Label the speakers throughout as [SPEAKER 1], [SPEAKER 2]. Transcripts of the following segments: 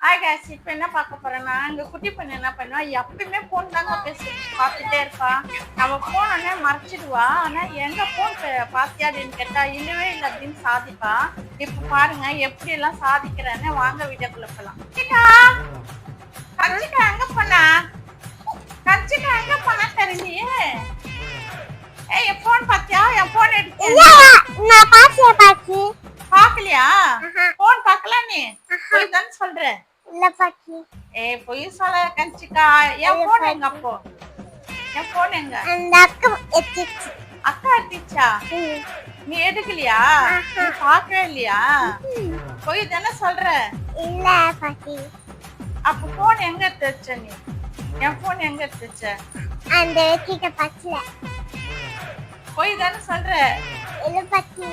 [SPEAKER 1] Hi guys இப்போ என்ன பார்க்க போறேன்னா எங்க குட்டி பொண்ணு என்ன பண்ணுவா? எப்பயுமே ஃபோன் தாங்க பேசி பார்த்துட்டே இருப்பா. நம்ம போனோடனே மறைச்சிடுவா. ஆனா எங்க ஃபோன் பாத்தியா அப்படின்னு கேட்டா இல்லவே இல்லை அப்படின்னு சாதிப்பா. இப்போ பாருங்க எப்படி எல்லாம் சாதிக்கிறேன்னு வாங்க வீடியோக்குள்ள போலாம். கஞ்சிகா கஞ்சிகா எங்க போனா கஞ்சிகா எங்க போனா தெரியலையே ஏய் என் ஃபோன் பாத்தியா? என் ஃபோன் எடுத்து
[SPEAKER 2] நான்
[SPEAKER 1] பாக்கலையா
[SPEAKER 2] ஆஹா.
[SPEAKER 1] ஃபோன் பார்க்கல நீ? போய் தானே சொல்ற
[SPEAKER 2] இல்ல பாத்தி
[SPEAKER 1] ஏய் பொய் சொல்ல கஞ்சிக்கா என் போன் எங்க அப்போ என் போன் எங்க
[SPEAKER 2] அந்த அக்கா எத்திச்சு
[SPEAKER 1] அக்கா எடுத்துச்சா நீ எடுக்கலையா நீ பார்க்கவே இல்லையா பொய் தானே சொல்ற?
[SPEAKER 2] இல்ல பாத்தி
[SPEAKER 1] அப்ப போன் எங்க எடுத்து நீ என் போன் எங்க எடுத்து
[SPEAKER 2] அந்த வெட்டிட்ட பச்சல
[SPEAKER 1] பொய் தானே சொல்ற?
[SPEAKER 2] இல்ல பாத்து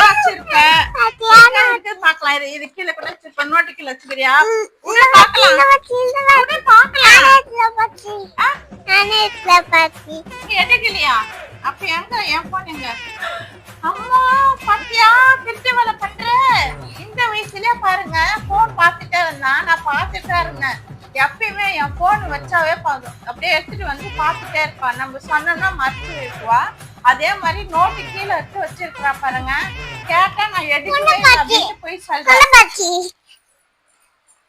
[SPEAKER 1] வச்சிருக்க
[SPEAKER 2] பாத்தியா
[SPEAKER 1] இருக்கு பார்க்கலாம் இது இது கீழே கூட வச்சிருப்ப நோட்டு கீழே வச்சுக்கிறியா உள்ள பார்க்கலாம்
[SPEAKER 2] இல்ல பாத்தி இல்ல
[SPEAKER 1] உள்ள பார்க்கலாம்
[SPEAKER 2] இல்ல பாத்தி
[SPEAKER 1] ஆ?
[SPEAKER 2] நானே இல்ல பாத்தி
[SPEAKER 1] நீ எடுக்கலையா அப்ப எங்க என் போன் எங்க? அம்மா பாத்தியா? திருட்டு வேலை பண்ற? இந்த வயசுலயே பாருங்க போன் பார்த்துட்டே இருந்தான். நான் பார்த்துட்டே இருந்தேன். எப்பயுமே என் போன் வச்சாவே போதும். அப்படியே எடுத்துட்டு வந்து பார்த்துட்டே இருப்பான் நம்ம சொன்னோம்னா மறைச்சு வைக்குவா அதே மாதிரி நோட்டு கீழே எடுத்து வச்சிருக்கிறா பாருங்க. கேட்டா நான் அப்படின்னு போய் சொல்றேன்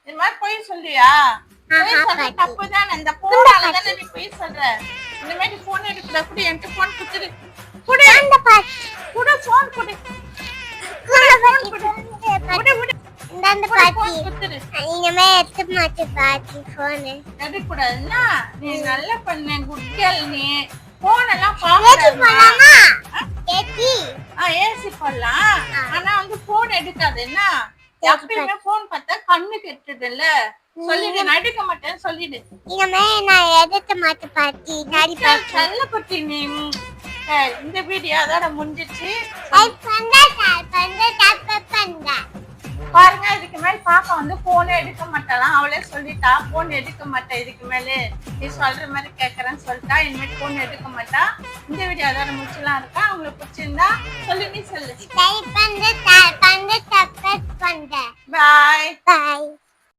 [SPEAKER 1] இது மாதிரி பொய் சொல்றியா? பொய் சொல்ற
[SPEAKER 2] பாட்டி.
[SPEAKER 1] தப்புதானே? இந்த போனால தானே நீ பொய் சொல்ற? இந்த மாதிரி போன் எடுக்கல கூட என்கிட்ட போன் குடுத்துரு குடு.
[SPEAKER 2] அந்த பாத்தி
[SPEAKER 1] குடு போன் குடு.
[SPEAKER 2] குள்ள பாத்தி
[SPEAKER 1] குடு. குடு
[SPEAKER 2] இந்த அந்த
[SPEAKER 1] போன் குடுத்துரு
[SPEAKER 2] இனிமே எடுத்து மாட்டு பாத்தி போனு
[SPEAKER 1] எடுக்க கூடாதுன்னா நீ நல்ல பண்ண. குட் கேர்ள் நீ. போன் எல்லாம்
[SPEAKER 2] ஏத்தி
[SPEAKER 1] எப்பயுமே போன் பார்த்தா கண்ணு கெட்டுதுல்ல. சொல்லிடு நான் எடுக்க மாட்டேன்னு சொல்லிடு.
[SPEAKER 2] இனிமே நான்
[SPEAKER 1] நல்ல நீ. இந்த வீடியோ அதோட முடிஞ்சிச்சு பாருங்க இதுக்கு மேல பாப்பா வந்து போனே எடுக்க மாட்டாளாம். அவளே சொல்லிட்டா போன் எடுக்க மாட்டா இதுக்கு மேல. நீ சொல்ற மாதிரி கேக்குறேன்னு சொல்லிட்டா இனிமேல் போன் எடுக்க மாட்டா. இந்த வீடியோ அதோட முடிச்சலாம் இருக்கா? உங்களுக்கு பிடிச்சிருந்தா சொல்லு நீ சொல்லு.